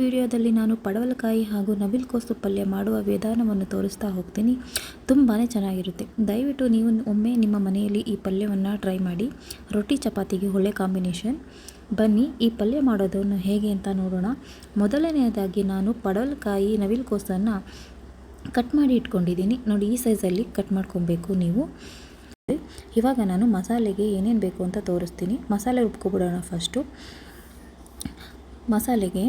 ವಿಡಿಯೋದಲ್ಲಿ ನಾನು ಪಡವಲಕಾಯಿ ಹಾಗೂ ನವಿಲುಕೋಸು ಪಲ್ಯ ಮಾಡುವ ವಿಧಾನವನ್ನು ತೋರಿಸ್ತಾ ಹೋಗ್ತೀನಿ. ತುಂಬಾ ಚೆನ್ನಾಗಿರುತ್ತೆ. ದಯವಿಟ್ಟು ನೀವು ಒಮ್ಮೆ ನಿಮ್ಮ ಮನೆಯಲ್ಲಿ ಈ ಪಲ್ಯವನ್ನು ಟ್ರೈ ಮಾಡಿ. ರೊಟ್ಟಿ, ಚಪಾತಿಗೆ ಒಳ್ಳೆ ಕಾಂಬಿನೇಷನ್. ಬನ್ನಿ, ಈ ಪಲ್ಯ ಮಾಡೋದನ್ನು ಹೇಗೆ ಅಂತ ನೋಡೋಣ. ಮೊದಲನೆಯದಾಗಿ ನಾನು ಪಡವಲಕಾಯಿ ನವಿಲುಕೋಸನ್ನು ಕಟ್ ಮಾಡಿ ಇಟ್ಕೊಂಡಿದ್ದೀನಿ. ನೋಡಿ, ಈ ಸೈಜಲ್ಲಿ ಕಟ್ ಮಾಡ್ಕೊಬೇಕು ನೀವು. ಇವಾಗ ನಾನು ಮಸಾಲೆಗೆ ಏನೇನು ಬೇಕು ಅಂತ ತೋರಿಸ್ತೀನಿ. ಮಸಾಲೆ ರುಬ್ಕೊಬಿಡೋಣ ಫಸ್ಟು. ಮಸಾಲೆಗೆ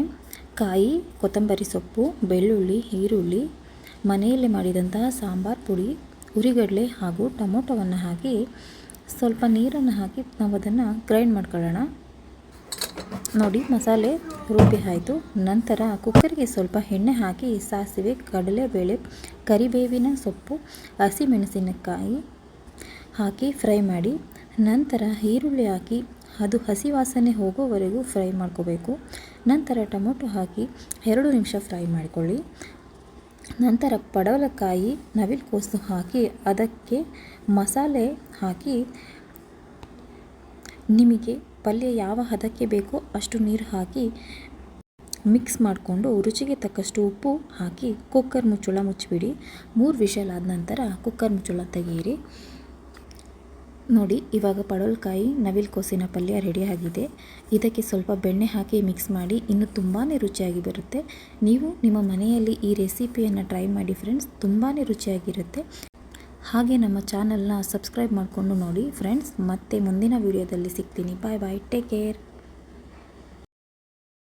ಕಾಯಿ, ಕೊತ್ತಂಬರಿ ಸೊಪ್ಪು, ಬೆಳ್ಳುಳ್ಳಿ, ಈರುಳ್ಳಿ, ಮನೆಯಲ್ಲೇ ಮಾಡಿದಂತಹ ಸಾಂಬಾರು ಪುಡಿ, ಉರಿಗಡಲೆ ಹಾಗೂ ಟೊಮೊಟೊವನ್ನು ಹಾಕಿ ಸ್ವಲ್ಪ ನೀರನ್ನು ಹಾಕಿ ನಾವು ಅದನ್ನು ಗ್ರೈಂಡ್ ಮಾಡ್ಕೊಳ್ಳೋಣ. ನೋಡಿ, ಮಸಾಲೆ ರುಬ್ಬಿ ಆಯಿತು. ನಂತರ ಕುಕ್ಕರ್ಗೆ ಸ್ವಲ್ಪ ಎಣ್ಣೆ ಹಾಕಿ ಸಾಸಿವೆ, ಕಡಲೆಬೇಳೆ, ಕರಿಬೇವಿನ ಸೊಪ್ಪು, ಹಸಿಮೆಣಸಿನಕಾಯಿ ಹಾಕಿ ಫ್ರೈ ಮಾಡಿ, ನಂತರ ಈರುಳ್ಳಿ ಹಾಕಿ ಅದು ಹಸಿ ವಾಸನೆ ಹೋಗೋವರೆಗೂ ಫ್ರೈ ಮಾಡ್ಕೋಬೇಕು. ನಂತರ ಟೊಮೊಟೊ ಹಾಕಿ ಎರಡು ನಿಮಿಷ ಫ್ರೈ ಮಾಡಿಕೊಳ್ಳಿ. ನಂತರ ಪಡವಲಕಾಯಿ ನವಿಲುಕೋಸು ಹಾಕಿ ಅದಕ್ಕೆ ಮಸಾಲೆ ಹಾಕಿ. ನಿಮಗೆ ಪಲ್ಯ ಯಾವ ಹದಕ್ಕೆ ಬೇಕೋ ಅಷ್ಟು ನೀರು ಹಾಕಿ ಮಿಕ್ಸ್ ಮಾಡಿಕೊಂಡು ರುಚಿಗೆ ತಕ್ಕಷ್ಟು ಉಪ್ಪು ಹಾಕಿ ಕುಕ್ಕರ್ ಮುಚ್ಚಳ ಮುಚ್ಚಿಬಿಡಿ. ಮೂರು ವಿಷಲ್ ಆದ ನಂತರ ಕುಕ್ಕರ್ ಮುಚ್ಚಳ ತೆಗೆಯಿರಿ. ನೋಡಿ, ಇವಾಗ ಪಡಲ್ಕಾಯಿ ನವಿಲ್ ಕೋಸಿನ ಪಲ್ಯ ರೆಡಿಯಾಗಿದೆ ಇದಕ್ಕೆ ಸ್ವಲ್ಪ ಬೆಣ್ಣೆ ಹಾಕಿ ಮಿಕ್ಸ್ ಮಾಡಿ, ಇನ್ನು ತುಂಬಾ ರುಚಿಯಾಗಿ ಬರುತ್ತೆ. ನೀವು ನಿಮ್ಮ ಮನೆಯಲ್ಲಿ ಈ ರೆಸಿಪಿಯನ್ನು ಟ್ರೈ ಮಾಡಿ ಫ್ರೆಂಡ್ಸ್ ತುಂಬಾ ರುಚಿಯಾಗಿರುತ್ತೆ. ಹಾಗೆ ನಮ್ಮ ಚಾನಲ್ನ ಸಬ್ಸ್ಕ್ರೈಬ್ ಮಾಡಿಕೊಂಡು ನೋಡಿ ಫ್ರೆಂಡ್ಸ್ ಮತ್ತೆ ಮುಂದಿನ ವೀಡಿಯೋದಲ್ಲಿ ಸಿಗ್ತೀನಿ. ಬಾಯ್ ಬಾಯ್ ಟೇಕ್ ಕೇರ್